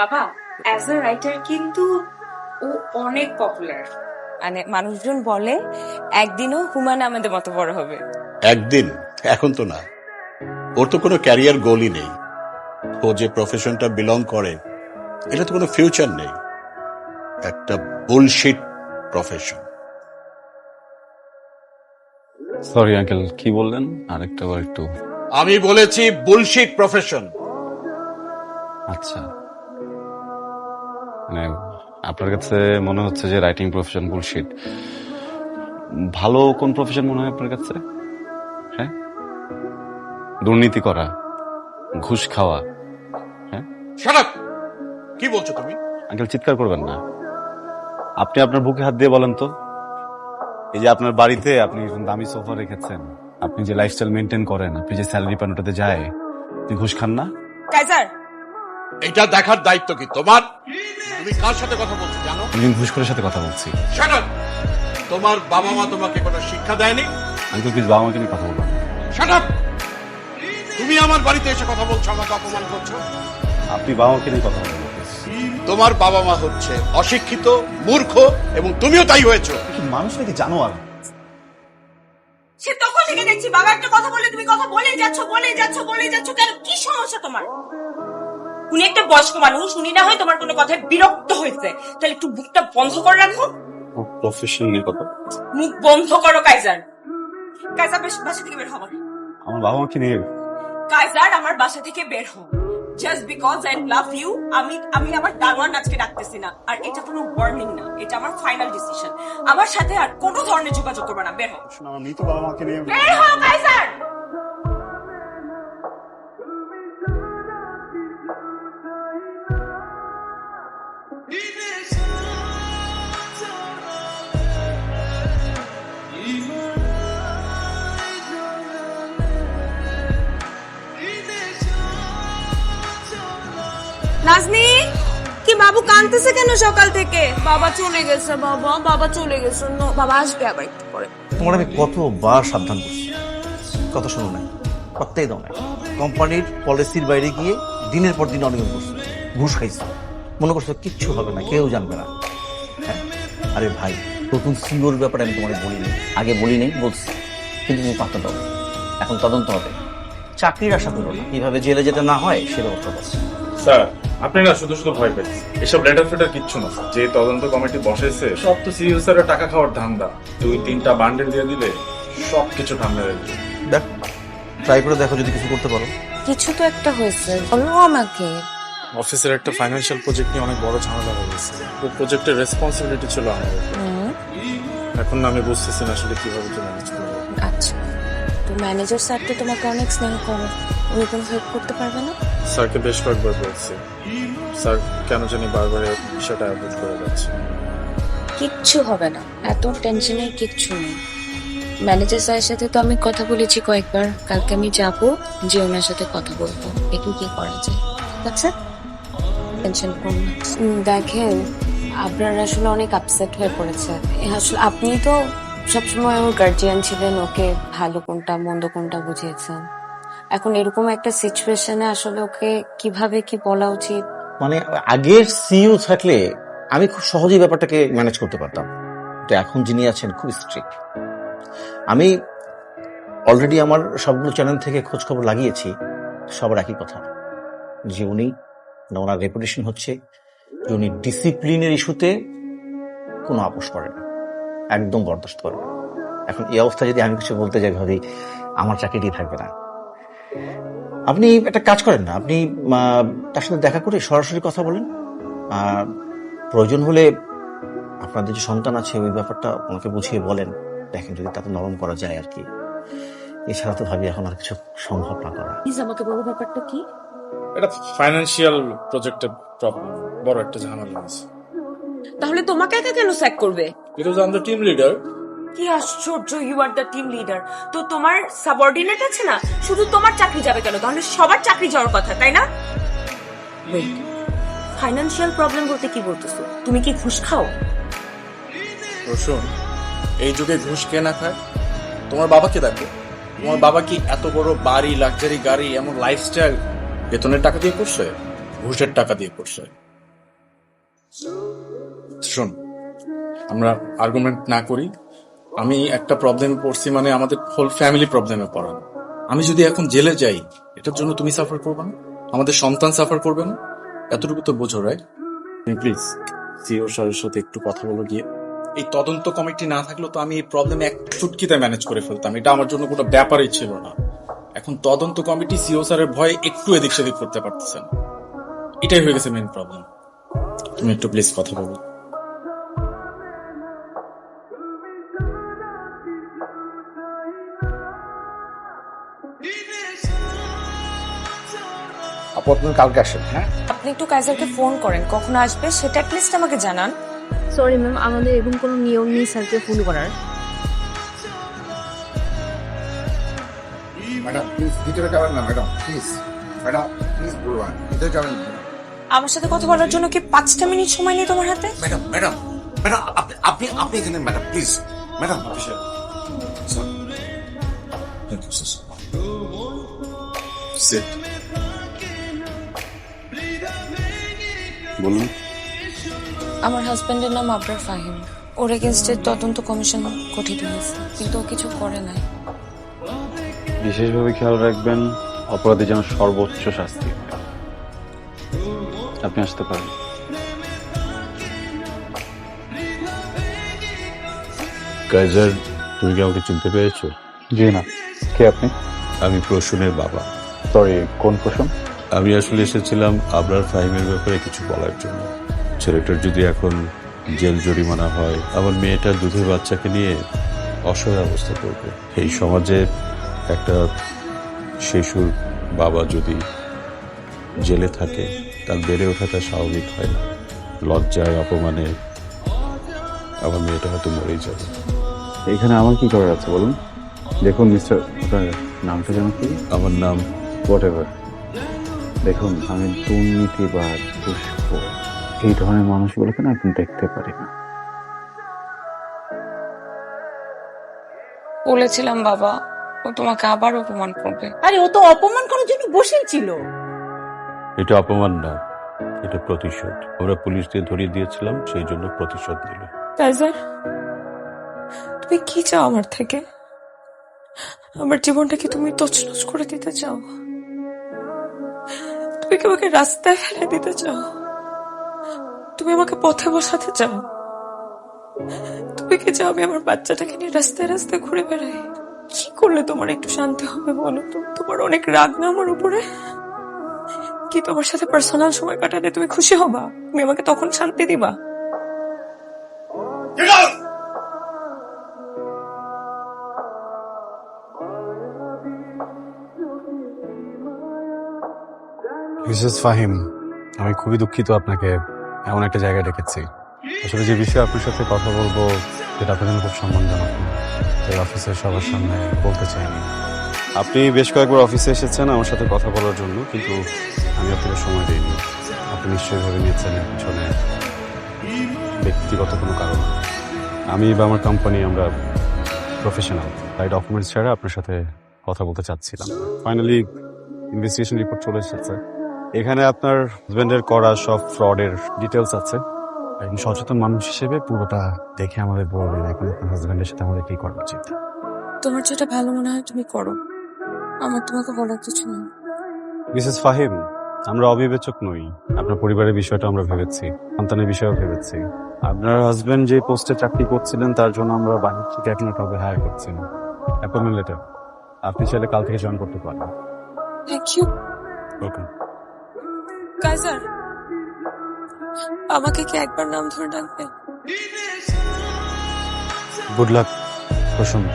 বাবা as a writer কিন্তু ও অনেক পপুলার মানে মানুষজন বলে একদিনও হুমায়ুন আমাদের মতো বড় হবে। একদিন? এখন তো না। ওর তো কোনো ক্যারিয়ার গোলই নেই। ও যে প্রফেশনটা বিলং করে এটা তো কোনো ফিউচার নেই। একটা বুলশিট প্রফেশন সরি আঙ্কেল কি বললেন? আরেকটা বার একটু। আমি বলেছি বুলশিট প্রফেশন আচ্ছা। মানে আপনার কাছে মনে হচ্ছে যে রাইটিং প্রফেশন বুলশিট ভালো কোন প্রফেশন মনে হয় আপনার কাছে? হ্যাঁ? দুর্নীতি করা ঘুষ খাওয়া হ্যাঁ? কি বলছো তুমি? আঙ্কেল চিৎকার করবেন না। আপনি আপনার বুকে হাত দিয়ে বলেন তো। এই যে আপনার বাড়িতে আপনি দামি সোফা রেখেছেন আপনি যে লাইফস্টাইল মেনটেন করেন আপনি যে স্যালারি পান ওটাতে যায় আপনি ঘুষ খান না? কাইজার। এটা দেখার দায়িত্ব কি তোমার? তুমি কার সাথে কথা বলছো জানো? আমি ঘুষখোরের সাথে কথা বলছি। শাট তোমার বাবা মা তোমাকে কোনো শিক্ষা দেয়নি? আঙ্কেল প্লিজ বাবা মাকে নিয়ে কথা বলবেন শাট তুমি আমার বাড়িতে এসে কথা বলছো আমাকে অপমান করছ? আপনি বাবা মাকে নিয়ে কথা বলবেন তোমার বাবা মা হচ্ছে অশিক্ষিত মূর্খ এবং তুমিও তাই হয়েছো। কি মানুষ নাকি জানো আর? সে তখন থেকে দেখছি বাবা একটা কথা বললে তুমি কথা বলেই যাচ্ছ বলেই যাচ্ছ বলেই যাচ্ছ কেন? কি সমস্যা তোমার? উনি একটা বয়স্ক মানুষ উনি না হয় তোমার কোনো কথায় বিরক্ত হয়েছে। তাহলে একটু বুকটা বন্ধ করে রাখো। প্রফেশন নিয়ে কথা মুখ বন্ধ করো কাইজার কাইজার বাসা থেকে বের হও আমার বাবা মাকে নিয়ে কাইজার আমার বাসা থেকে বের হও। Just because I love you আমি আমি আমার দারোয়ান আজকে ডাকতেছি না। আর এটা কোনো ওয়ার্নিং না এটা আমার ফাইনাল ডিসিশন আমার সাথে আর কোনো ধরনের যোগাযোগ করবে না বের হও। আমার মৃত বাবা মাকে নিয়ে বের হও কাইজার নাজনি কি বাবু কাঁদতেছে কেন সকাল থেকে? বাবা চলে গেছে, বাবা বাবা চলে গেছে। বাবা আসবে আবার একটু পরে। তোমার আমি কতবার সাবধান করছি। কথা শোনো না করতেই দাও না। কোম্পানির পলিসির বাইরে গিয়ে দিনের পর দিন অনিয়ম করছ। ঘুষ খাইছো। মনে করছ কিচ্ছু হবে না, কেউ জানবে না। হ্যাঁ আরে ভাই, নতুন সিওর ব্যাপারে আমি তোমাকে বলিনি। আগে বলি নেই বলছি। কিন্তু তুমি পাত্তা দাও। এখন তদন্ত হবে। চাকরির আশা করো না। কীভাবে জেলে যেতে না হয়, সে ব্যবস্থা করছে স্যার আপনি না শুধু শুধু ভয় পেয়েছেন। এসব লেটার ফেটার কিচ্ছু না যে তদন্ত কমিটি বসেছে সব তো সিইও স্যারের টাকা খাওয়ার ধান্দা। দুই তিনটা বান্ডেল দিয়ে দিলে সব কিছু ঠান্ডা হয়ে যাবে। দেখ ট্রাই করে দেখো যদি কিছু করতে পারো। কিছু তো একটা হয়েছে বলো আমাকে। অফিসের একটা ফাইন্যান্সিয়াল প্রজেক্ট নিয়ে অনেক বড় ঝামেলা হয়ে গেছে। ওই প্রজেক্টের রেসপন্সিবিলিটি ছিল আমার এখন না আমি বুঝতেছি না আসলে কীভাবে কি ম্যানেজ করব। আচ্ছা তো ম্যানেজার স্যার তো তোমাকে অনেক স্নেহ করে উনি কোনো হেল্প করতে পারবে না? স্যারকে বেশ কয়েকবার বলছি। স্যার কেন জানি বারবার বিষয়টা অ্যাভয়েড করে যাচ্ছে। কিচ্ছু হবে না। এত টেনশনের কিচ্ছু নেই। ম্যানেজার স্যারের সাথে তো আমি কথা বলেছি কয়েকবার। কালকে আমি যাব যে ওনার সাথে কথা বলব। একটু কি করা যায়। ঠিক আছে টেনশন করুন দেখেন আপনার আসলে অনেক আপসেট হয়ে পড়েছে আসলে আপনি তো সবসময় ওর গার্জিয়ান ছিলেন ওকে ভালো কোনটা মন্দ কোনটা বুঝিয়েছেন। এখন এরকম একটা সিচুয়েশনে আসলে ওকে কীভাবে কি বলা উচিত? মানে আগের সিইও থাকলে আমি খুব সহজেই ব্যাপারটাকে ম্যানেজ করতে পারতাম। তো এখন যিনি আছেন, খুব স্ট্রিক্ট আমি অলরেডি আমার সবগুলো চ্যানেল থেকে খোঁজ খবর লাগিয়েছি, সবার একই কথা। যে উনি ওনার রেপুটেশন হচ্ছে, যে উনি ডিসিপ্লিনের ইস্যুতে কোনো আপোষ করে না। একদম বরদাস্ত করে না। এখন এই অবস্থা যদি আমি কিছু বলতে যাই ভাবি, আমার চাকরিটি থাকবে না। আপনি একটা কাজ করেন না আপনি তার সাথে দেখা করে সরাসরি কথা বলেন। আর প্রয়োজন হলে আপনাদের যে সন্তান আছে ওই ব্যাপারটা ওনাকে বুঝিয়ে বলেন। দেখেন যদি তাকে নরম করা যায় আর কি। এছাড়া তো ভাবি এখন আর কিছু সম্ভব না করা। প্লিজ আমাকে বলো ব্যাপারটা কি? এটা ফাইন্যান্সিয়াল প্রজেক্টের প্রবলেম বড় একটা ঝামেলা আছে। তাহলে তোমাকে একা কেন স্যাক করবে? It was on the team leader কি আশ্চর্য you are the team leader তো তোমার সাবঅর্ডিনেট আছে না? শুধু তোমার চাকরি যাবে কেন? তাহলে সবার চাকরি যাওয়ার কথা তাই না? ওয়েট ফাইনান্সিয়াল প্রবলেম বলতে কি বলতেছো? তুমি কি ঘুষ খাও? রসুন এই যুগে ঘুষ কে না খায়? তোমার বাবাকে দেখো। তোমার বাবা কি এত বড় বাড়ি লাক্সারি গাড়ি এমন লাইফস্টাইল বেতনের টাকা দিয়ে করছে? ঘুষের টাকা দিয়ে করছে? শোন আমরা আর্গুমেন্ট না করি। আমি একটা প্রবলেমে পড়ছি মানে আমাদের হোল ফ্যামিলি প্রবলেমে পড়া আমি যদি এখন জেলে যাই এটার জন্য তুমি সাফার করবে না? আমাদের সন্তান সাফার করবে না? এতটুকু তো বোঝো রাইট তুমি প্লিজ সিও স্যারের সাথে একটু কথা বলো গিয়ে। এই তদন্ত কমিটি না থাকলেও তো আমি এই প্রবলেম এক চুটকিতে ম্যানেজ করে ফেলতাম। এটা আমার জন্য কোনো ব্যাপারই ছিল না। এখন তদন্ত কমিটি সিও স্যারের ভয়ে একটু এদিক সেদিক করতে পারতেছে না। এটাই হয়ে গেছে মেন প্রবলেম তুমি একটু প্লিজ কথা বলো। আপু আপনার কালকে আসেন হ্যাঁ? আপনি একটু কাইজারকে ফোন করেন কখন আসবে সেটা অ্যাটলিস্ট আমাকে জানান। সরি ম্যাম আমাদের এরকম কোনো নিয়ম নেই স্যারকে ফোন করার। ম্যাডাম প্লিজ ভিতরে যাবেন না ম্যাডাম প্লিজ ম্যাডাম প্লিজ বলবেন ভিতরে যাবেন আমার সাথে কথা বলার জন্য কি পাঁচটা মিনিট সময় নেই তোমার হাতে? ম্যাডাম ম্যাডাম ম্যাডাম আপনি আপনি আপনি এখানে ম্যাডাম প্লিজ ম্যাডাম Sit. বলুন। আমার হাজবেন্ডের নাম আবরার ফাহিম। ওর এগেনস্টে তদন্ত কমিশন গঠিত হয়েছে কিন্তু ও কিছু করে নাই। বিশেষভাবে খেয়াল রাখবেন অপরাধী যেন সর্বোচ্চ শাস্তি আপনি আসতে পারেন। কাইজার তুমি কি আমাকে চিনতে পেরেছ? জি না। কে আপনি? আমি প্রসূনের বাবা। সরি কোন প্রশ্ন আমি আসলে এসেছিলাম আবরার ফাহিমের ব্যাপারে কিছু বলার জন্য। ছেলেটার যদি এখন জেল জরিমানা হয় আমার মেয়েটার দুধের বাচ্চাকে নিয়ে অসহায় অবস্থা করবে। এই সমাজে একটা শিশুর বাবা যদি জেলে থাকে তার বেড়ে ওঠাটা স্বাভাবিক হয় না। লজ্জায় অপমানে আমার মেয়েটা হয়তো মরেই যাবে। এখানে আমার কি করার আছে বলুন? দেখুন মিস্টার আপনার নামটা যেন কি আমার নাম হোয়াট এভার দেখুন আমি দুর্নীতি বা দুষ্ক এই ধরনের মানুষগুলোকে না আপনি দেখতে পারি না। বলেছিলাম বাবা ও তোমাকে আবার অপমান করবে। আরে ও তো অপমান করার জন্য বসেই ছিল। এটা অপমান না এটা প্রতিশোধ। আমরা পুলিশ দিয়ে ধরিয়ে দিয়েছিলাম সেই জন্য প্রতিশোধ নিল। কাইজার তুমি কি চাও আমার থেকে? আমার জীবনটাকে তুমি তছনছ করে দিতে চাও? তুমি কি আমাকে রাস্তায় ফেলে দিতে চাও? তুমি আমাকে পথে বসাতে চাও? তুমি কি চাও আমি আমার বাচ্চাটাকে নিয়ে রাস্তায় রাস্তায় ঘুরে বেড়াই? কি করলে তোমার একটু শান্তি হবে বলো তো? তোমার অনেক রাগ না আমার উপরে? কি তোমার সাথে পার্সোনাল সময় কাটালে তুমি খুশি হবা? তুমি আমাকে তখন শান্তি দিবা? মিসেস ফাহিম, আমি খুবই দুঃখিত আপনাকে এমন একটা জায়গায় ডেকেছি। আসলে যে বিষয়ে আপনার সাথে কথা বলব, সেটা আপনার জন্য খুব সম্মানজনক। তাই অফিসের সবার সামনে বলতে চাইনি। আপনি বেশ কয়েকবার অফিসে এসেছেন আমার সাথে কথা বলার জন্য, কিন্তু আমি আপনাকে সময় দিইনি। আপনি নিশ্চয়ই ভেবে নিয়েছেন পিছনে ব্যক্তিগত কোনো কারণ। আমি বা আমার কোম্পানি আমরা প্রফেশনাল তাই ডকুমেন্টস ছাড়া আপনার সাথে কথা বলতে চাচ্ছিলাম ফাইনালি ইনভেস্টিগেশন রিপোর্ট চলে এসেছে। এখানে আপনার হাজবেন্ডের করা সব ফ্রডের ডিটেলস আছে। একজন সচেতন মানুষ হিসেবে পুরোটা দেখে আমাদের বলবেন এখন আপনার হাজবেন্ডের সাথে আমাদের কি করা উচিত। তোমার যেটা ভালো মনে হয় তুমি করো। আমার তোমাকে বলার কিছু নেই। মিসেস ফাহিম আমরা অবিবেচক নই। আপনার পরিবারের বিষয়টা আমরা ভেবেছি সন্তানের বিষয়েও ভেবেছি। আপনার হাজবেন্ড যে পোস্টে চাকরি করছিলেন তার জন্য আমরা বাহির থেকে এখন কাউকে হায়ার করছি। না অ্যাপয়েন্টমেন্ট লেটার আপনি চাইলে কাল থেকে জয়েন করতে পারেন। থ্যাংক ইউ ওকে কাইজার আমাকে কি একবার নাম ধরে ডাকবে গুড লাক প্রসন্ন।